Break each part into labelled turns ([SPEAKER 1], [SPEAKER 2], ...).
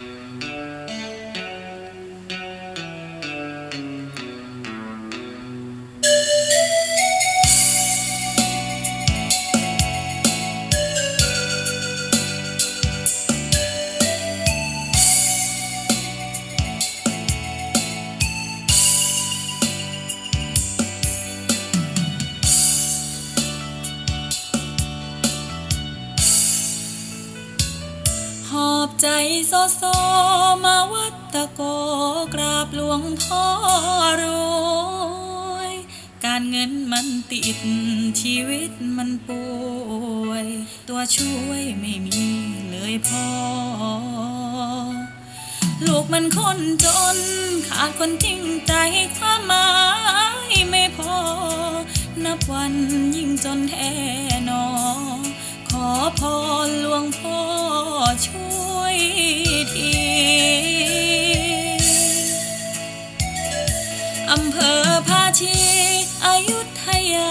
[SPEAKER 1] ห อบใจโซโซมาวัดตะโกกราบหลวงพ่อรวยการเงินมันติดชีวิตมันป่วย ตัวช่วยไม่มีเลยพ่อลูกมันคนจน ขาดคนจริงใจความหมายไม่พอ นับวันยิ่งจนแท้หนอขอพรหลวงพ่อช่วยำเภอภาชีอายุทยา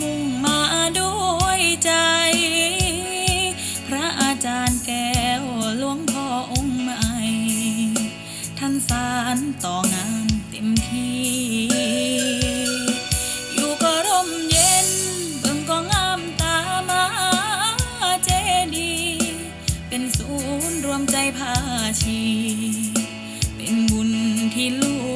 [SPEAKER 1] มุ่งมาด้วยใจ พระอาจารย์แก้วหลวงพ่อองค์ใหม่ ท่านสารต่องานเต็มที่ อยู่ก็ร่มเย็นเบิ่งก็งามตามาเจดียเป็นศูนย์รวมใจภาชี เป็นบุญที่ลูก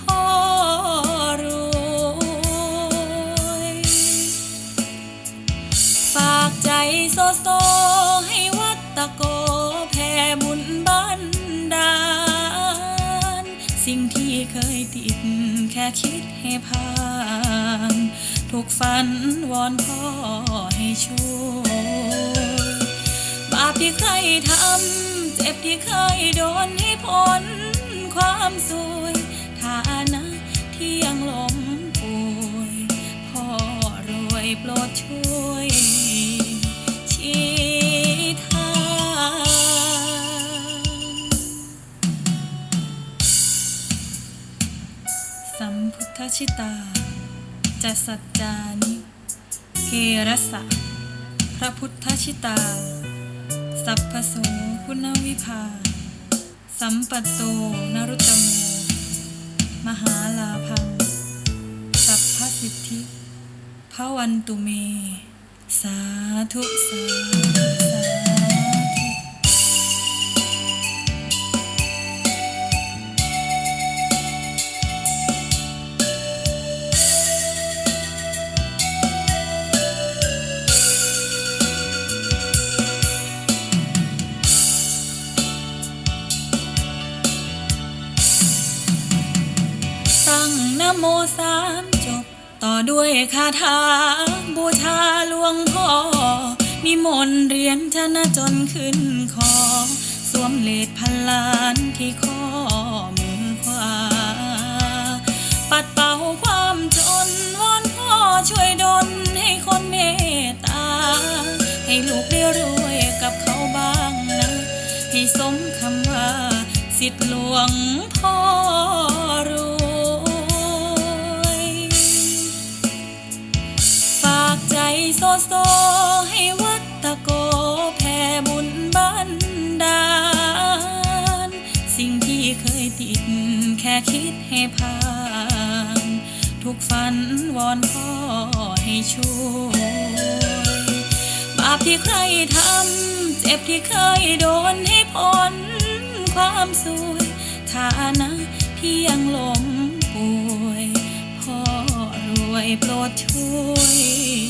[SPEAKER 1] อ โซโซให้วัดตะโกแผ่บุญบันดาล สิ่งที่เคยติดแค่คิดให้ผ่าน ทุกฝันวอนพ่อให้ช่วยบาปที่ใครทำ เจ็บที่เคยโดนให้พ้นความสวยฐานะที่ยังล้มป่วย พ่อรวยโปรดช่วย สัมพุทธชิตาจะสัจจานิเกรสะพระพุทธชิตา สัพพโสคุณวิภา สัมปัตโตนรุตโม มหาลาพัง สัพพสิทธิพระวันตุเม สาธุสาธุ นะโมสามจบ ต่อด้วยคาถาบูชาหลวงพ่อมีมนต์เรียนชนะจนขึ้นคอ สวมเลดพันล้านที่ข้อมือขวา ปัดเป่าความจนวอนพ่อช่วยดลให้คนเมตตา ให้ลูกได้รวยกับเขาบ้างนะ ให้สมคำว่า สิทธิหลวงพ่อร โซให้วัดตะโกแผ่บุญบันดาล สิ่งที่เคยติดแค่คิดให้ผ่าน ทุกฝันวอนพ่อให้ช่วยบาปที่ใครทำเจ็บที่เคยโดนให้พ้นความสวยฐานะที่ยังล้มป่วย พ่อรวยโปรดช่วย